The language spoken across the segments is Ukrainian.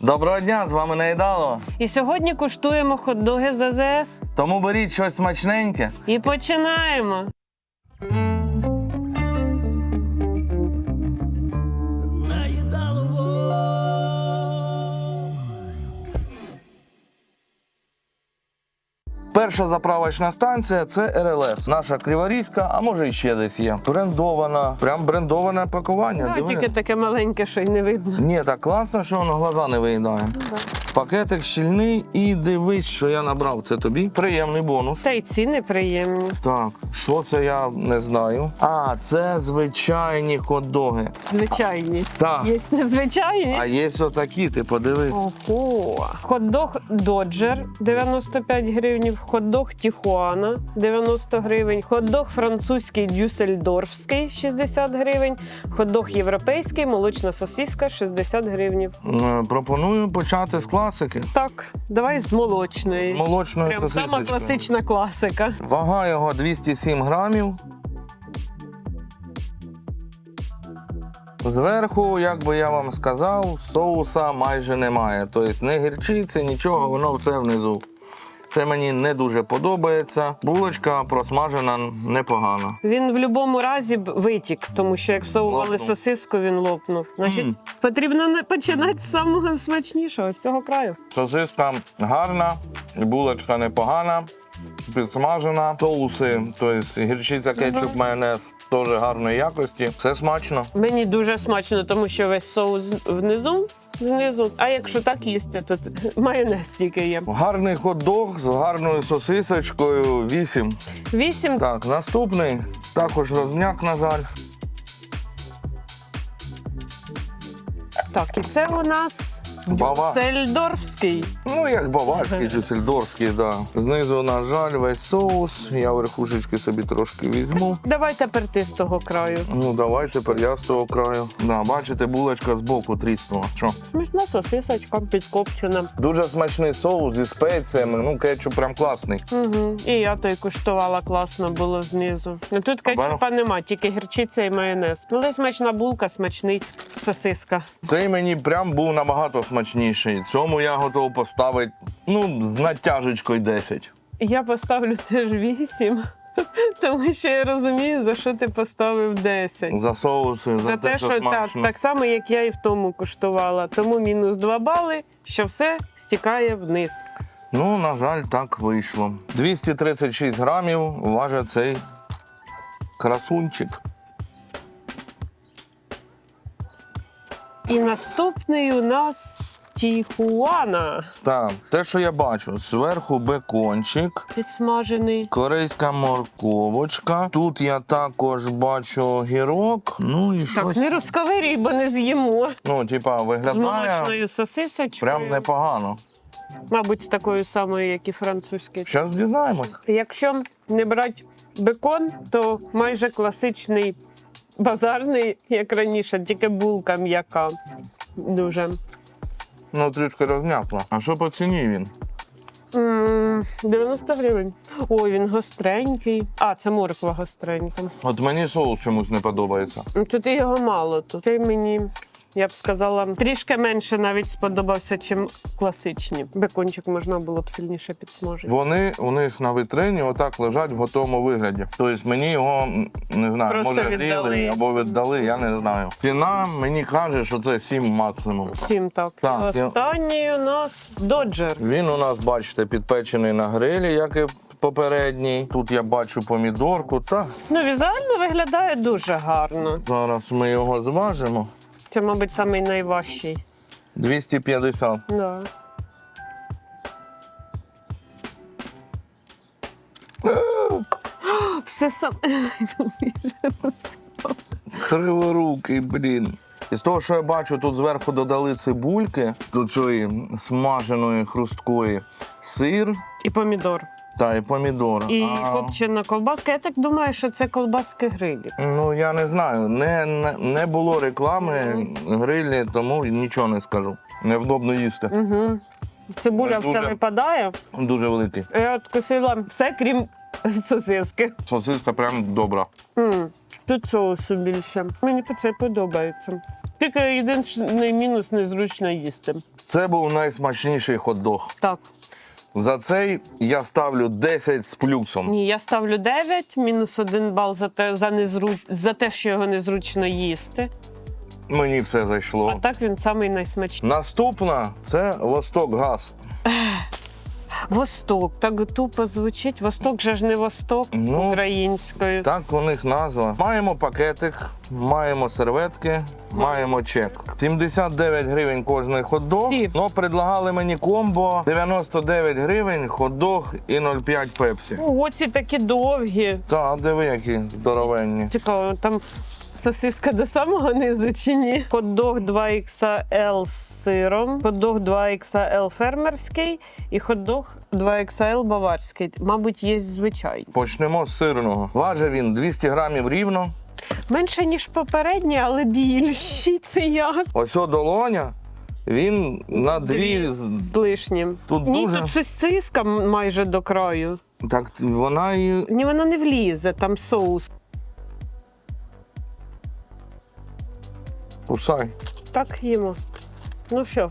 Доброго дня, з вами Найдало. І сьогодні куштуємо хот-доги з АЗС. Тому беріть щось смачненьке. І починаємо. Перша заправочна станція це РЛС. Наша криворізька, а може і ще десь є. Брендована, прям брендоване пакування. А, диви. тільки таке маленьке, що й не видно. Ні, так класно, що воно глаза не виїдає. Пакетик щільний і дивись, що я набрав. Це тобі приємний бонус. Та й ціни приємні. Так, що це я не знаю. А, це звичайні хот-доги. Звичайні. Так. Є незвичайні. А є отакі, ти подивись. Ого. Хот-дог Доджер 95 гривень, хот-дог Тіхуана 90 гривень, хот-дог французький Дюссельдорфський 60 гривень, хот-дог європейський, молочна сосиска 60 гривень. Пропоную почати з класики. Так, давай з молочної. Молочної Прям сама класична класика. Вага його 207 грамів. Зверху, як би я вам сказав, соуса майже немає. Тобто не гірчиці, нічого, воно все внизу. Це мені не дуже подобається. Булочка просмажена непогано. Він в будь-якому разі б витік, тому що як всовували Лопнув. сосиску, він лопнув. Значить, Мм. потрібно не починати з самого смачнішого, з цього краю. Сосиска гарна, і булочка непогана, підсмажена. Соуси, тобто гірчиця, кетчуп, майонез теж гарної якості. Все смачно. Мені дуже смачно, тому що весь соус внизу, знизу. А якщо так їсти, то майонез тільки є. Гарний хот-дог з гарною сосисочкою Вісім. Вісім. Так, наступний також розм'як, на жаль. Так, і це у нас Бава. Дюссельдорфський. Ну, як баварський, дюссельдорфський, да. Знизу, на жаль, весь соус. Я верхушечки собі трошки візьму. Давай тепер ти з того краю. Ну, давай тепер я з того краю. Да, бачите, булочка з боку тріснула. Що? Смачна сосисочка, підкопчена. Дуже смачний соус зі спеціями. Ну, кетчуп прям класний. Угу. І я той куштувала, класно було знизу. Ну, Тут кетчупа нема, тільки гірчиця і майонез. Але смачна булка, смачний сосиска. Цей мені прям був набагато смачніший. Цьому я готов поставити, ну, з натяжечкою 10. Я поставлю теж 8, тому що я розумію, за що ти поставив 10. За соуси, за, За те, що так, так само, як я і в тому куштувала. Тому мінус 2 бали, що все стікає вниз. Ну, на жаль, так вийшло. 236 грамів важить цей красунчик. І наступний у нас Тіхуана. Так, те, що я бачу, зверху бекончик, Підсмажений. корейська морковочка. Тут я також бачу гірок. Ну і Так, щось. не розковирюй, бо не з'їмо. Ну, типа, З виглядає молочною сосисочкою. прям непогано. Мабуть, з такою самою, як і французький. Зараз дізнаємось. Якщо не брати бекон, то майже класичний базарний, як раніше, тільки булка м'яка. Дуже. Ну, трішки розм'якло. А що по ціні він? М, 90 гривень. Ой, він гостренький. А, це морква гостренька. От мені соус чомусь не подобається. Ну, Тут його мало. Тут цей мені, я б сказала, трішки менше навіть сподобався, чим класичні. Бекончик можна було б сильніше підсмажити. Вони у них на витрині отак лежать в готовому вигляді. Тобто мені його не знаю, Просто може гріли або віддали, я не знаю. Ціна мені каже, що це 7 максимум. Сім так. Так, Останній у нас доджер. Він у нас, бачите, підпечений на грилі, як і попередній. Тут я бачу помідорку. Та Ну, візуально виглядає дуже гарно. зараз ми його зважимо. Це, мабуть, самий найважчий. 250. Да. Все сам. Криворукий, блін. Із того, що я бачу, тут зверху додали цибульки до цієї смаженої хрусткої сир І помідор. Та і помідор. І А, копчена ковбаска. Я так думаю, що це колбаски грилі. Ну я не знаю. Не, не, не було реклами грилі, тому нічого не скажу. Невдобно їсти. Угу. Цибуля Дуже. все випадає. Дуже великий. Я откусила все, крім сосиски. Сосиска прям добра. М, Тут соусу більше. Мені це подобається. Тільки єдиний мінус незручно їсти. Це був найсмачніший хот-дог. Так. За цей я ставлю 10 з плюсом. Ні, я ставлю 9, мінус 1 бал за те, за, незру... за те, що його незручно їсти. Мені все зайшло. А так він самий найсмачніший. Наступна це Восток Газ. Восток. Так тупо звучить. Восток же ж не Восток Ну, українською. Так у них назва. Маємо пакетик, маємо серветки, маємо чек. 79 гривень кожний хот-дог. Ну, предлагали мені комбо 99 гривень, хот-дог і 0,5 пепсі. Ого, ці такі довгі. Та, диви, які здоровенні. Цікаво, там сосиска до самого низу чи ні? Хот-дог 2XL з сиром, хот-дог 2XL фермерський і хот-дог 2XL баварський. Мабуть, є звичайний. Почнемо з сирного. Важить він 200 грамів рівно. Менше, ніж попередні, але більші. Це як? Ось о долоня. Він на дві. з- З лишнім. Тут Ні, дуже- тут сосиска майже до краю. Так вона і. Ні, вона не влізе, там соус. Кусай. Так їмо. Ну що,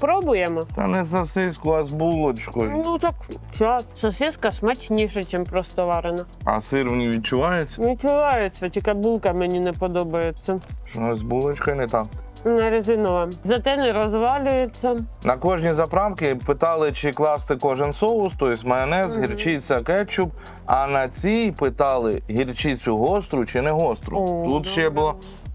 пробуємо. Та не сосиску, а з булочкою. Ну так, час. Сосиска смачніша, ніж просто варена. А сир в ній відчувається? Відчувається, тільки булка мені не подобається. Що з булочкою не так. Не резинова. Зате не розвалюється. На кожній заправці питали, чи класти кожен соус, тобто майонез, гірчиця, кетчуп. А на цій питали гірчицю гостру чи не гостру. О, тут ще було.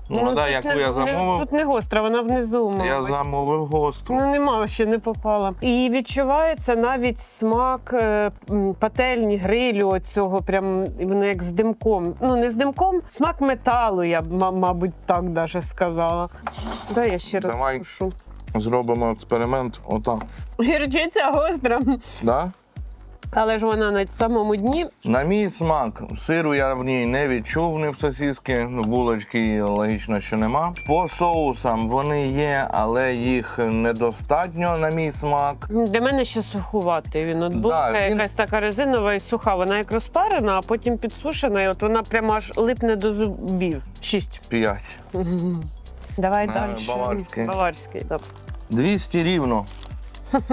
Ну, тут да, яку не- я замовив, Тут не гостра, вона внизу. Мабуть. я замовив гостру. Ну нема, ще не попала. І відчувається навіть смак е, пательні, грилю оцього, прям воно як з димком. Ну не з димком, смак металу, я б, мабуть, так даже сказала. Дай я ще раз Давай. Зробимо експеримент. Отак. Гірчиця гостра, Да? Але ж вона на самому дні. На мій смак, сиру я в ній не відчув ні в сосиски, ну, булочки логічно, що нема. По соусам вони є, але їх недостатньо на мій смак. Для мене ще сухуватий. Він от Да, він- якась така резинова і суха. Вона як розпарена, а потім підсушена, і от вона прямо аж липне до зубів. Шість. П'ять. Давай Е, далі. баварський. Баварський, так. 200 рівно.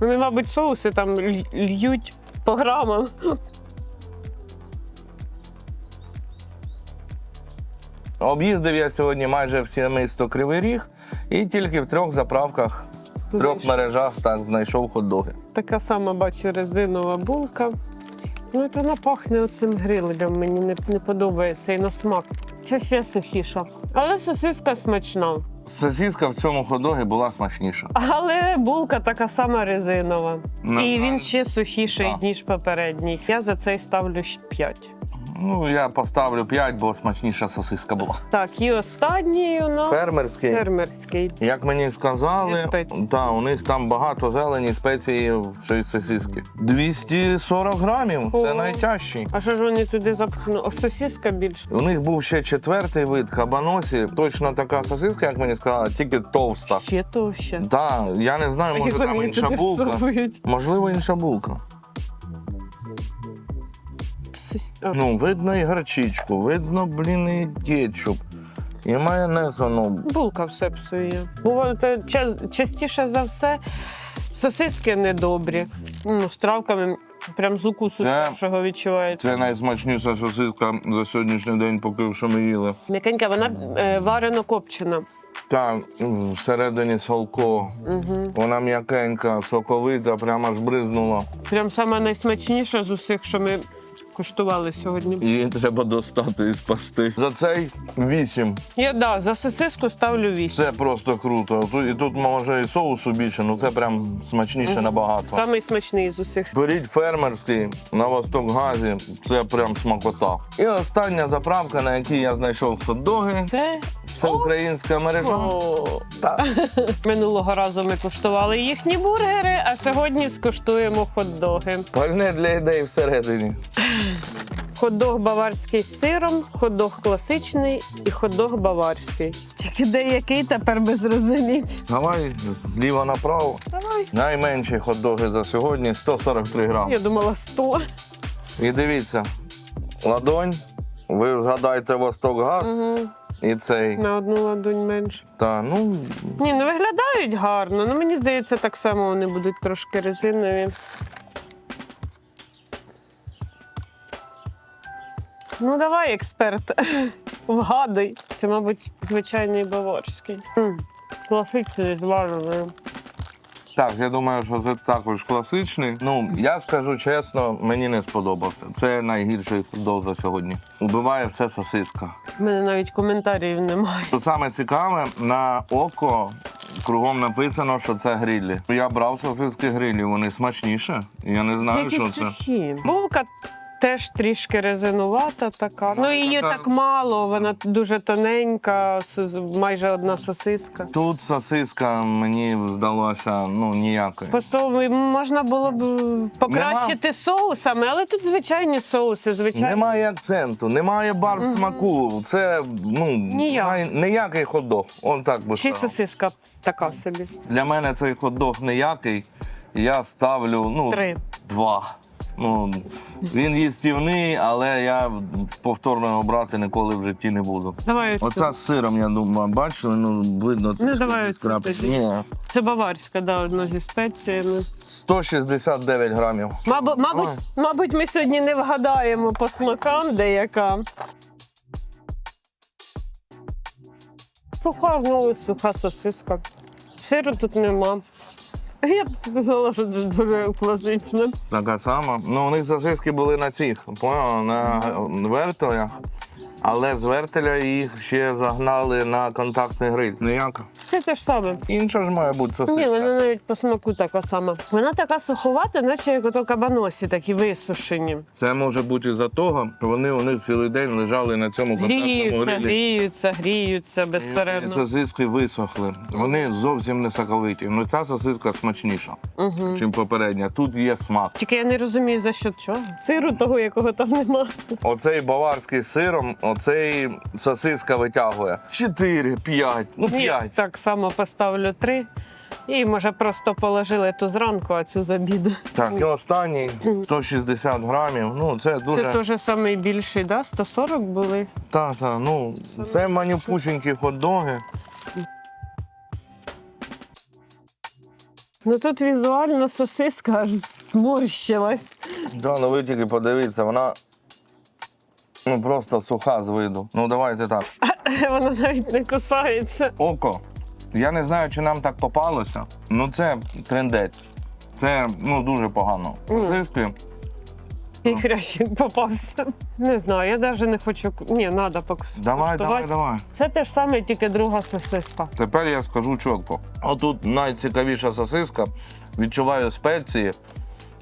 Вони, мабуть, соуси там льють по грамам. Об'їздив я сьогодні майже всі місто Кривий Ріг і тільки в трьох заправках, в трьох мережах так знайшов хот-доги. Така сама бачу резинова булка. Ну, вона пахне оцим грилем. Мені не, не подобається і на смак. Чи ще сухіша. Але сосиска смачна. Сосиска в цьому хот-догі була смачніша. Але булка така сама резинова. Не і він ще сухіший, Так. ніж попередній. Я за цей ставлю 5. Ну, я поставлю 5, бо смачніша сосиска була. Так, і останній у нас Фермерський. фермерський. Як мені сказали, спецій. та, у них там багато зелені спеції в цій сосиски. 240 грамів це Ого. найтяжчий. А що ж вони туди запхнули? О, сосиска більше. У них був ще четвертий вид кабаносі. Точно така сосиска, як мені сказали, тільки товста. Ще товще. Так, я не знаю, може Як там вони інша туди булка. всовують. Можливо, інша булка. Ну, видно і гарчичку, видно, блін, і кетчуп. І майонез, ну, Булка все псує. Буває, це ча- частіше за все сосиски недобрі. Ну, з травками прям з укусу Це- першого відчувається. це найсмачніша сосиска за сьогоднішній день, поки що ми їли. М'якенька, вона е, варено копчена. Так, всередині солко. Вона м'якенька, соковита, прямо аж бризнула. Прям саме найсмачніша з усіх, що ми куштували сьогодні. Її треба достати і спасти. За цей вісім. Я да, за сосиску ставлю 8. Це просто круто. Тут, і тут може і соусу більше, ну це прям смачніше набагато. Самий смачний з усіх. Беріть фермерський на Восток Газі, це прям смакота. І остання заправка, на якій я знайшов хот-доги. Це Це українська мережа. О, Так. минулого разу ми куштували їхні бургери, а сьогодні скуштуємо хот-доги. Пальне для ідей всередині. Хот-дог баварський з сиром, хот-дог класичний і хот-дог баварський. Тільки деякий тепер би зрозуміть. Давай зліва направо. Давай. Найменші хот-доги за сьогодні 143 грам. Я думала 100. І дивіться, ладонь, ви згадайте Восток Газ, і цей. На одну ладонь менше. Та ну Ні, ну виглядають гарно. Ну мені здається, так само вони будуть трошки резинові. Ну, давай, експерт. Вгадуй. Це, мабуть, звичайний баварський. Класичний зварений. Так, я думаю, що це також класичний. Ну я скажу чесно, мені не сподобався. Це найгірший хот за сьогодні. Убиває все сосиска. У мене навіть коментарів немає. Що саме цікаве, на око кругом написано, що це грилі. Я брав сосиски грилі, вони смачніше. Я не знаю, що це. суші. Булка теж трішки резинувата така. Ну, її така- так мало, вона дуже тоненька, с- майже одна сосиска. Тут сосиска мені здалася ну ніякою. По соу- можна було б е, покращити соусами, але тут звичайні соуси, звичайні. Немає акценту, немає бар смаку. Це ну Ніяк. най- ніякий хот-дог. Он так би й сказав. сосиска така собі. Для мене цей хот-дог ніякий. Я ставлю ну, Три. два. Ну, він їстівний, але я повторно його брати ніколи в житті не буду. Давай. Оця з сиром, я думаю, бачили, ну видно трішки давай. Ні, Це баварська, да, одна зі спеціями. 169 грамів. Мабуть, мабуть, мабуть, ми сьогодні не вгадаємо по смакам деяка. Суха, знову суха сосиска. Сиру тут нема. Я б сказала, що це дуже класично. Така сама. Ну, у них сосиски були на цих, поняла, на вертелях. Але з вертеля їх ще загнали на контактний гриль. Ніяка. Це те ж саме. Інша ж має бути сосиска. Ні, вона навіть по смаку така сама. Вона така суховата, наче як ото кабаносі, такі висушені. Це може бути із-за того, що вони у них цілий день лежали на цьому контактному Гріються, грилі. гріються, гріються І безперервно. Сосиски висохли. Вони зовсім не соковиті. Ну ця сосиска смачніша, ніж попередня. Тут є смак. Тільки я не розумію, за що чого. Сиру того, якого там нема. Оцей баварський з сиром, оцей сосиска витягує. Чотири, п'ять, ну Ні, п'ять. так само поставлю три. І може просто положили ту зранку, а цю з обіду. Так, і останній 160 грамів. Ну це дуже Це теж самий більший, да? 140 були. та, та, ну це манюпусінькі хот-доги. Ну тут візуально сосиска аж зморщилась. Да, ну ви тільки подивіться, вона ну просто суха з виду. Ну давайте так. Вона навіть не кусається. Око. Я не знаю, чи нам так попалося. Ну це трендець. Це ну дуже погано. Сосиски. І хрящик попався. Не знаю, я навіть не хочу. Ні, треба покусувати. Давай, давай, давай. Це те ж саме, тільки друга сосиска. Тепер я скажу чітко. Отут найцікавіша сосиска. Відчуваю спеції,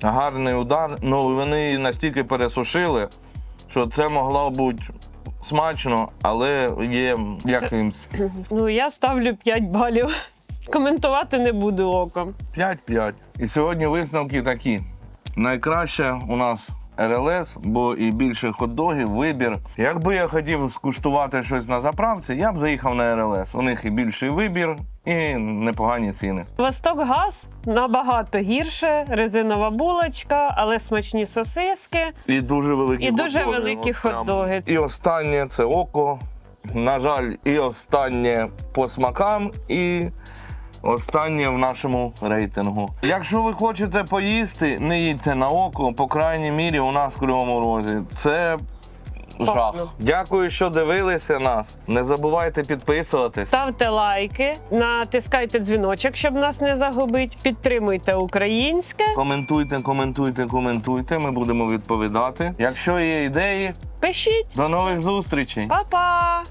гарний удар. Ну вони її настільки пересушили, що це могло бути смачно, але є якимсь. Ну я ставлю 5 балів. Коментувати не буду оком. 5-5. І сьогодні висновки такі. Найкраще у нас РЛС, бо і більше хот-догів, вибір. Якби я хотів скуштувати щось на заправці, я б заїхав на РЛС. У них і більший вибір, і непогані ціни. Восток газ набагато гірше, резинова булочка, але смачні сосиски. І дуже великі І дуже хот-доги, великі от хот-доги. І останнє це око. На жаль, і останнє по смакам, і останнє в нашому рейтингу. Якщо ви хочете поїсти, не їдьте на око, по крайній мірі, у нас в Кривому Розі. Це жах. Дякую, що дивилися нас. Не забувайте підписуватись. Ставте лайки, натискайте дзвіночок, щоб нас не загубити. Підтримуйте українське. Коментуйте, коментуйте, коментуйте. Ми будемо відповідати. Якщо є ідеї, Пишіть, до нових зустрічей. Па-па!